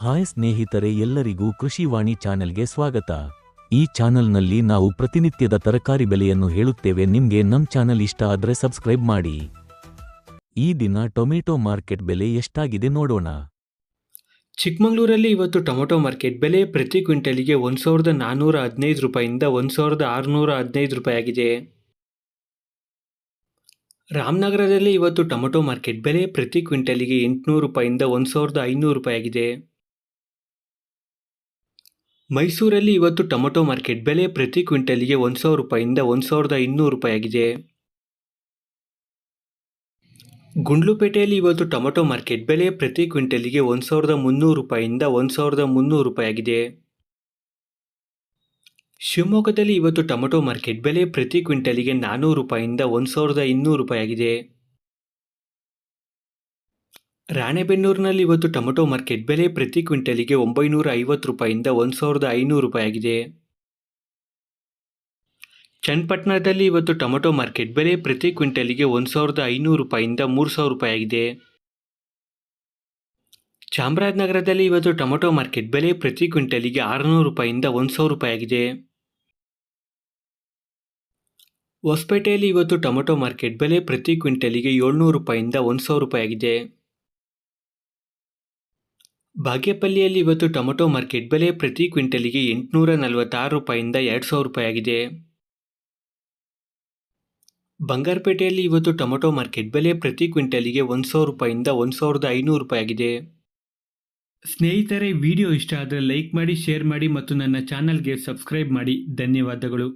Hi ಸ್ನೇಹಿತರೆ ಎಲ್ಲರಿಗೂ ಕೃಷಿವಾಣಿ ಚಾನೆಲ್ಗೆ ಸ್ವಾಗತ. ಈ ಚಾನೆಲ್ನಲ್ಲಿ ನಾವು ಪ್ರತಿನಿತ್ಯದ ತರಕಾರಿ ಬೆಲೆಯನ್ನು ಹೇಳುತ್ತೇವೆ. ನಿಮಗೆ ನಮ್ ಚಾನೆಲ್ ಇಷ್ಟ ಆದರೆ ಸಬ್ಸ್ಕ್ರೈಬ್ ಮಾಡಿ. ಈ ದಿನ ಟೊಮೆಟೊ ಮಾರ್ಕೆಟ್ ಬೆಲೆ ಎಷ್ಟಾಗಿದೆ ನೋಡೋಣ. ಚಿಕ್ಕಮಗಳೂರಲ್ಲಿ ಇವತ್ತು ಟೊಮೆಟೊ ಮಾರ್ಕೆಟ್ ಬೆಲೆ ಪ್ರತಿ ಕ್ವಿಂಟಲಿಗೆ ಒಂದು ಸಾವಿರದ ನಾನ್ನೂರ ಹದಿನೈದು ರೂಪಾಯಿಂದ ಒಂದು ಸಾವಿರದ ಆರುನೂರ ಹದಿನೈದು ರೂಪಾಯಿ ಆಗಿದೆ ರಾಮನಗರದಲ್ಲಿ ಇವತ್ತು ಟೊಮೆಟೊ ಮಾರ್ಕೆಟ್ ಬೆಲೆ ಪ್ರತಿ ಕ್ವಿಂಟಲಿಗೆ ಎಂಟುನೂರು ರೂಪಾಯಿಂದ ಒಂದು ಸಾವಿರದ ಐನೂರು ರೂಪಾಯಿ ಆಗಿದೆ ಮೈಸೂರಲ್ಲಿ ಇವತ್ತು ಟೊಮೊಟೊ ಮಾರ್ಕೆಟ್ ಬೆಲೆ ಪ್ರತಿ ಕ್ವಿಂಟಲ್ಗೆ ಒಂದು ಸಾವಿರ ರೂಪಾಯಿಂದ ಒಂದು ಸಾವಿರದ ಇನ್ನೂರು ರೂಪಾಯಿ ಆಗಿದೆ. ಗುಂಡ್ಲುಪೇಟೆಯಲ್ಲಿ ಇವತ್ತು ಟೊಮೊಟೊ ಮಾರ್ಕೆಟ್ ಬೆಲೆ ಪ್ರತಿ ಕ್ವಿಂಟಲ್ಗೆ ಒಂದು ಸಾವಿರದ ಮುನ್ನೂರು ರೂಪಾಯಿಂದ ಒಂದು ಸಾವಿರದ ಮುನ್ನೂರು ರೂಪಾಯಿ ಆಗಿದೆ. ಶಿವಮೊಗ್ಗದಲ್ಲಿ ಇವತ್ತು ಟೊಮೊಟೊ ಮಾರ್ಕೆಟ್ ಬೆಲೆ ಪ್ರತಿ ಕ್ವಿಂಟಲ್ಗೆ ನಾನ್ನೂರು ರೂಪಾಯಿಂದ ಒಂದು ಸಾವಿರದ ಇನ್ನೂರು ರೂಪಾಯಿ ಆಗಿದೆ. ರಾಣೆಬೆನ್ನೂರಿನಲ್ಲಿ ಇವತ್ತು ಟೊಮೊಟೊ ಮಾರ್ಕೆಟ್ ಬೆಲೆ ಪ್ರತಿ ಕ್ವಿಂಟಲಿಗೆ ಒಂಬೈನೂರ ಐವತ್ತು ರೂಪಾಯಿಂದ ಒಂದು ಸಾವಿರದ ಐನೂರು ರೂಪಾಯಿ ಆಗಿದೆ ಚನ್ನಪಟ್ಟಣದಲ್ಲಿ ಇವತ್ತು ಟೊಮೊಟೊ ಮಾರ್ಕೆಟ್ ಬೆಲೆ ಪ್ರತಿ ಕ್ವಿಂಟಲಿಗೆ ಒಂದು ಸಾವಿರದ ಐನೂರು ರೂಪಾಯಿಂದ ಮೂರು ಸಾವಿರ ರೂಪಾಯಿ ಆಗಿದೆ ಚಾಮರಾಜನಗರದಲ್ಲಿ ಇವತ್ತು ಟೊಮೊಟೊ ಮಾರ್ಕೆಟ್ ಬೆಲೆ ಪ್ರತಿ ಕ್ವಿಂಟಲಿಗೆ ಆರುನೂರು ರೂಪಾಯಿಂದ ಒಂದು ಸಾವಿರ ರೂಪಾಯಿ ಆಗಿದೆ ಹೊಸಪೇಟೆಯಲ್ಲಿ ಇವತ್ತು ಟೊಮೊಟೊ ಮಾರ್ಕೆಟ್ ಬೆಲೆ ಪ್ರತಿ ಕ್ವಿಂಟಲಿಗೆ ಏಳ್ನೂರು ರೂಪಾಯಿಂದ ಒಂದು ಸಾವಿರ ರೂಪಾಯಿ ಆಗಿದೆ ಬಾಗೇಪಲ್ಲಿಯಲ್ಲಿ ಇವತ್ತು ಟೊಮೊಟೊ ಮಾರ್ಕೆಟ್ ಬೆಲೆ ಪ್ರತಿ ಕ್ವಿಂಟಲಿಗೆ ಎಂಟುನೂರ ನಲವತ್ತಾರು ರೂಪಾಯಿಂದ ಎರಡು ಸಾವಿರ ರೂಪಾಯಿ ಆಗಿದೆ. ಬಂಗಾರಪೇಟೆಯಲ್ಲಿ ಇವತ್ತು ಟೊಮೊಟೊ ಮಾರ್ಕೆಟ್ ಬೆಲೆ ಪ್ರತಿ ಕ್ವಿಂಟಲಿಗೆ ಒಂದು ಸಾವಿರ ರೂಪಾಯಿಂದ ಒಂದು ಸಾವಿರದ ಐನೂರು ರೂಪಾಯಿ ಆಗಿದೆ. ಸ್ನೇಹಿತರೆ, ವಿಡಿಯೋ ಇಷ್ಟ ಆದರೆ ಲೈಕ್ ಮಾಡಿ, ಶೇರ್ ಮಾಡಿ ಮತ್ತು ನನ್ನ ಚಾನಲ್ಗೆ ಸಬ್ಸ್ಕ್ರೈಬ್ ಮಾಡಿ. ಧನ್ಯವಾದಗಳು.